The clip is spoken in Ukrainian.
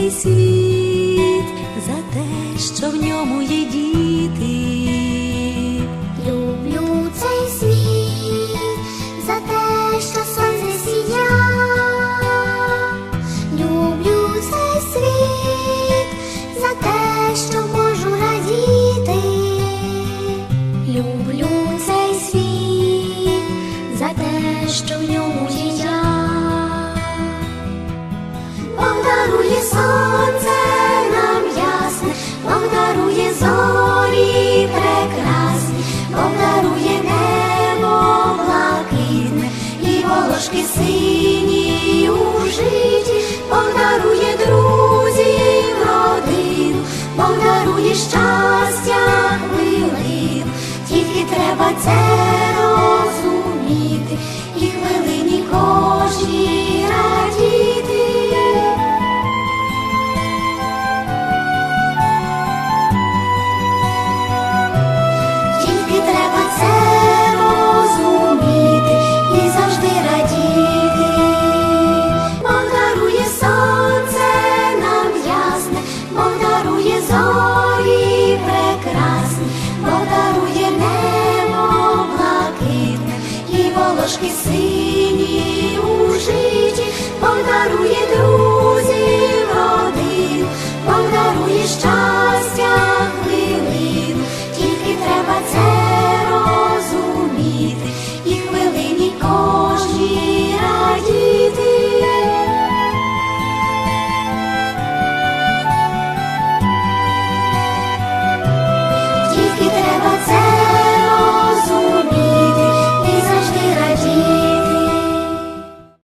цей світ за те, що в ньому є діти. Люблю цей світ за те, що сонце сія. Люблю цей світ за те, що можу радіти. Люблю цей світ за те, що в ньому є я. Сонце нам ясне, Бог зорі прекрасні, Бог дарує і волошки сині у житті, Бог друзів родину, Бог щастя хвилину, тільки треба це Волошки сині у житті, подарує друзів родин, подарує щастя.